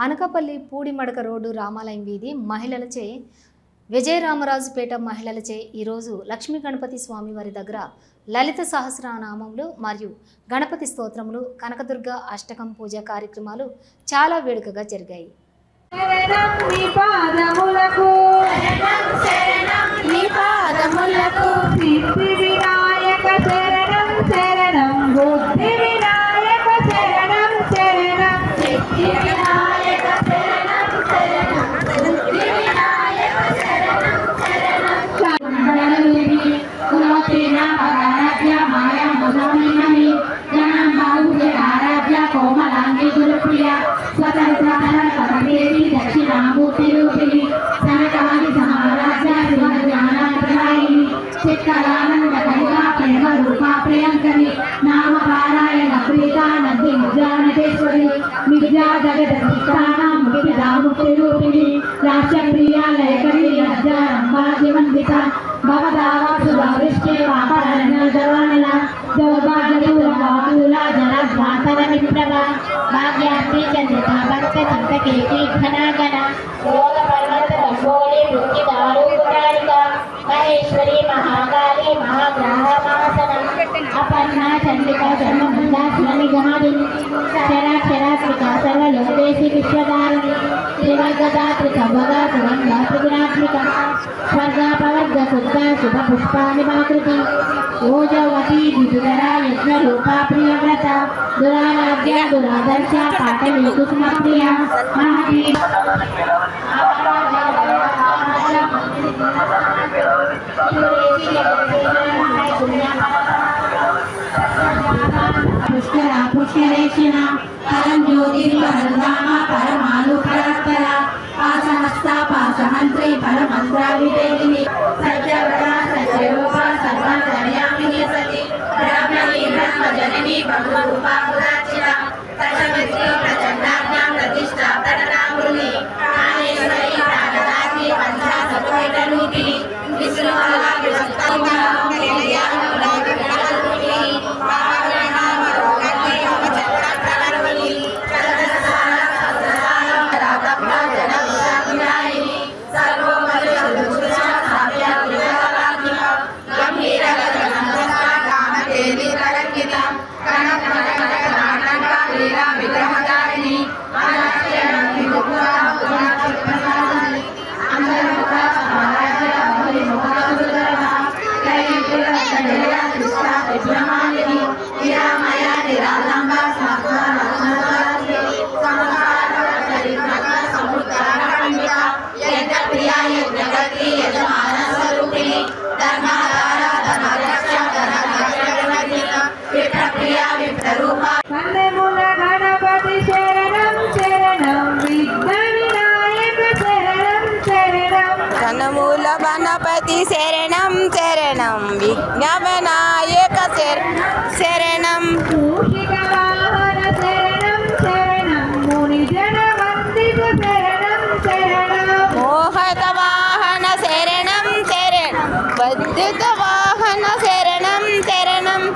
Anakapalli Pudimadaka road రామాలయం వీధి మహిళలచే విజయరామరాజుపేట మహిళలచే ఈరోజు లక్ష్మీ గణపతి స్వామి వారి దగ్గర లలిత సహస్రనామములు మరియు గణపతి స్తోత్రములు కనకదుర్గ అష్టకం పూజ కార్యక్రమాలు చాలా వేడుకగా జరిగాయి. పాదములకు. నంది విద్యా జగద స్థానం ముక్తి రాముక్తి రూపిణి లయకరి లజ్జ రంభా జీవందిత భవదావాసు దౌర్భాగ్యదూర విప్రభ భాగ్యార్థి చంద్రిత భక్త చింతకేకి ఘనాగణ యోగ పర్వత వృత్తి మహేశ్వరి మహాకాళి మహాగ్రహ अपन्ना चंडिका ब्रह्म भंडा स्वामी जनादिनी शरा शरा श्रिका सर्व लोकेशी विश्वदारिणी त्रिवर्गदा त्रिसंभगा सुगंधा त्रिगुणात्मिका स्वर्गा प्रवर्ग सुद्धा शुभ पुष्पाणि भाकृति ओजवती विदुधरा यज्ञरूपा प्रियव्रता दुराराध्या दुरादर्शा पाटली कुसुमप्रिया महती Thank you. పుష్కర పుష్కరేక్షణ పరం జ్యోతి పరధామ పరమాను పరాత్పర పాశహస్త పాశహంత్రి పరమంత్ర వివేదిని సత్యవ్రత సత్యరూప సర్వాంతర్యామిని సతి బ్రాహ్మణి బ్రహ్మ జనని గురాచిత దశమిత్రి ప్రచండాజ్ఞాం ప్రతిష్టా తరణామృని ప్రాణేశ్వరి ప్రాణదాత్రి పంచాసత్వైత రూపిణి வத்துக வாகன சரணம் சரணம்.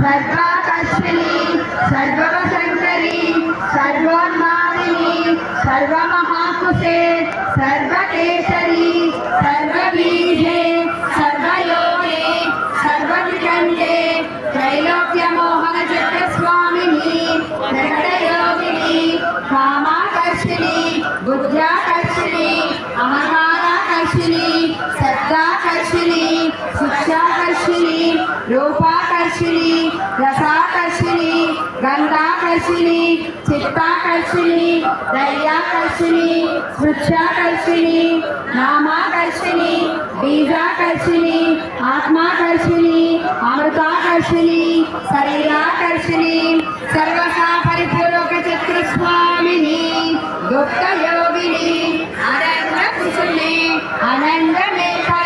சர்வாகஸ்மினி சர்வசங்கரி சர்வோன்மாதினி சர்வமஹாகுசே சர்வகேசரி சர்வபீஜ రూపాకర్షిణి రసాకర్షిణి గంధాకర్షిణి చిత్తాకర్షిణి దయ్యాకర్షిణి వృక్షాకర్షిణి నామాకర్షిణి బీజాకర్షిణి ఆత్మాకర్షిణి అమృతాకర్షిణి శరీరాకర్షిణి సర్వసా పరిపూర్వక చక్రస్వామిని గుప్త యోగిని అనంత కుసుమే అనంత మేఖలే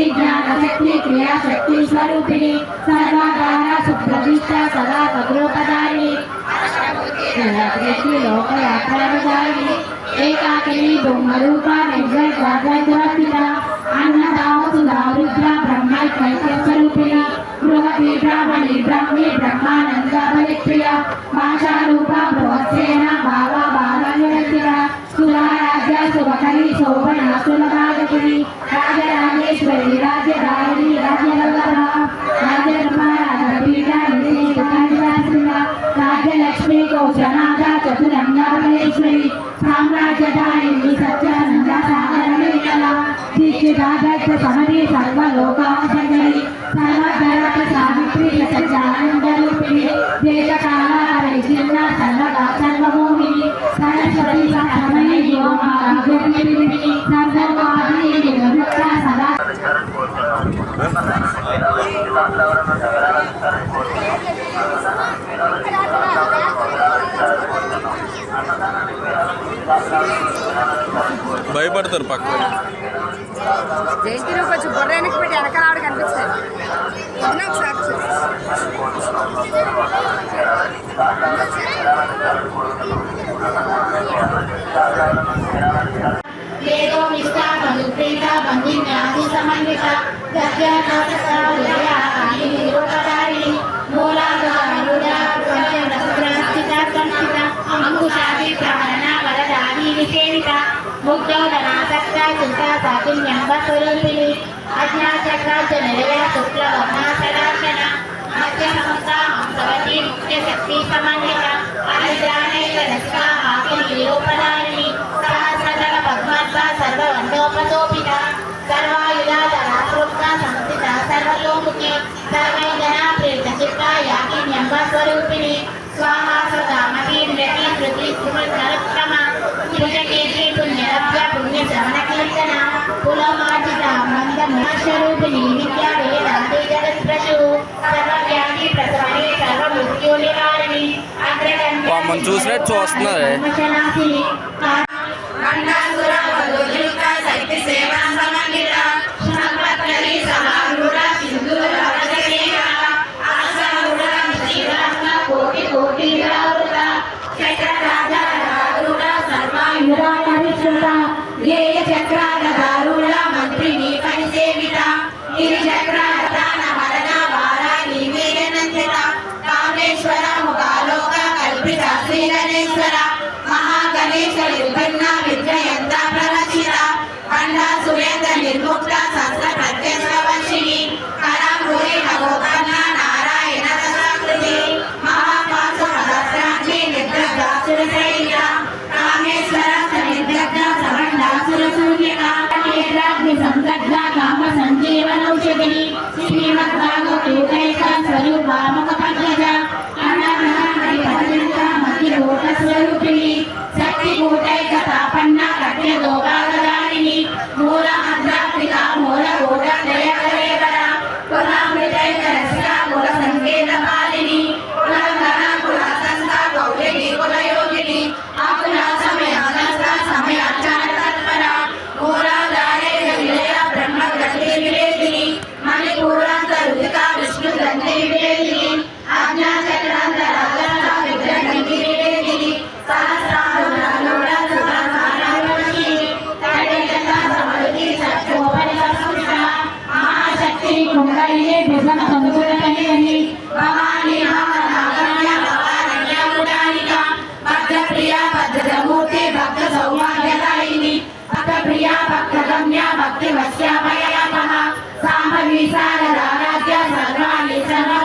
शक्ति ज्ञान शक्ति क्रिया शक्ति स्वरूपिणी सर्वाधारा सुप्रतिष्ठा सदा कपरोपदारिणी लोकयात्रानुदायिनी एकाकिनी ब्रह्मरूपा निर्जल जागृतुरपिता अन्नदाम सुधा रुद्रा ब्रह्मैकैक्य स्वरूपिणी बृहती ब्राह्मणी ब्रह्मे ब्रह्मानन्दा बलिप्रिया भाषारूपा बृहत्सेना भावा भावा निरन्तिरा సురారాజ్య శుభకరి శోభన సులభాగతిని రాజరాజేశ్వరి రాజధారి రాజవల్లభ రాజరమ రాజపీఠ నిశ్చిత రాజ్యలక్ష్మి కౌశనాథ సత్యానంద సాగరమేకల దీక్షితాదత్త సమరి సర్వలోకాశంకరి సర్వధరాత సావిత్రి సత్యానందర భయపడతారు పక్క జయంతి కొంచెం బుర్ర వెనక్కి పెట్టి వెనకాల ఆడ కనిపిస్తుంది ఒకసారి చూడు. ఏదో నిష్ఠా మధుప్రీత బంధిన్యాది సమన్విత గద్యాకాశకాళయాని నిరూపదారిణి మూలాధారుడా ప్రజనస్త్రాస్థిత సంస్థిత అంకుశాది ప్రాణ వరదాని విసేవిత ముగ్ధోదనాసక్త చింత సాకిన్యంబ స్వరూపిణి అజ్ఞాచక్రాచ నిలయ శుక్ల వర్ణాసరాచన మధ్యమహంస హంసవతి ముఖ్య శక్తి సమన్విత స్వరూపిణి స్వాహా సదామతి నృతి కృతి సుమృతరక్రమ త్రిజకేతి పుణ్యరభ్య పుణ్య శ్రవణ కీర్తన కులమార్జిత మంద స్వరూపిణి విద్యా వేదాది జగత్ప్రచు సర్వవ్యాధి ప్రసవని సర్వ మృత్యు నివారిణి అగ్రగణ్య పాపం చూసినట్టు చూస్తున్నారే. भक्ति भक्तिवश्या मया नमः साम्भवी सारदा राज्य सर्वाणि सर्व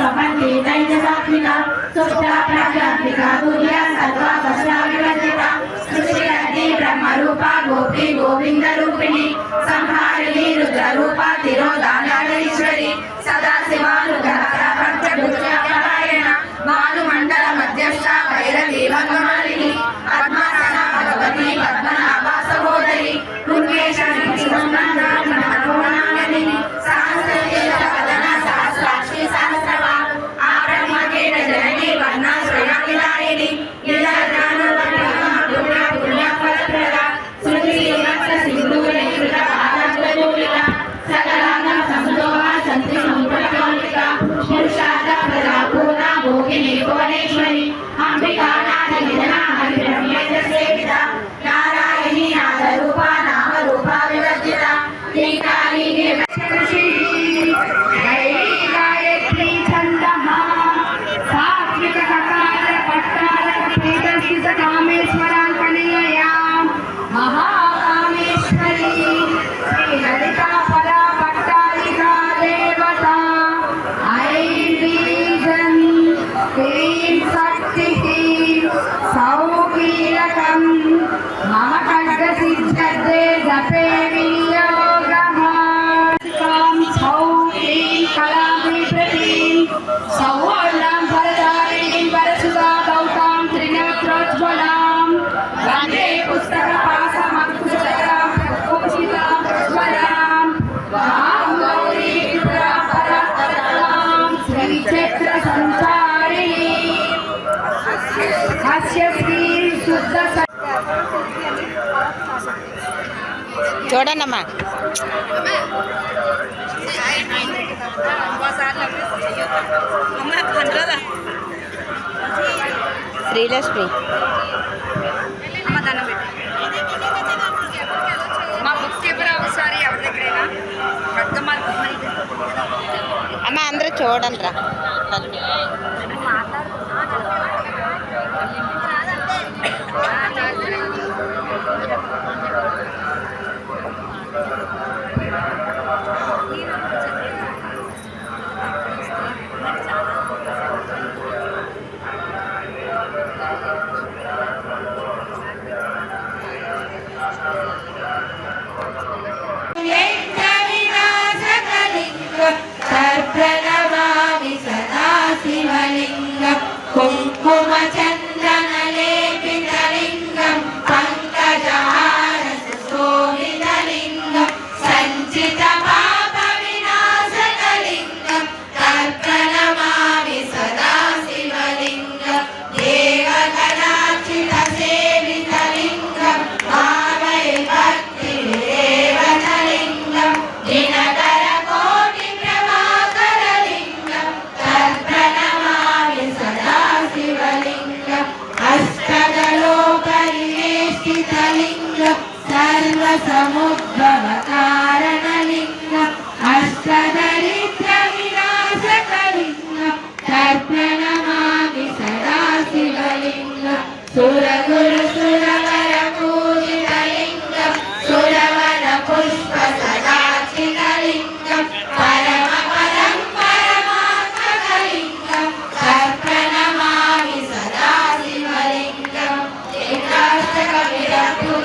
स्वपन्ति तैजसात्मिका सुष्ठा प्राज्ञात्मिका तुर्या सर्वा वस्त्रा विवर्जिता सृष्टिरति ब्रह्मरूपा गोपी गोविन्दरूपिणी संहारिणी रुद्ररूपा तिरोदानागरीश्वरी सदा చూడండమ్మా. శ్రీలక్ష్మి. అమ్మ అందరూ చూడండి రా Uh -huh. kami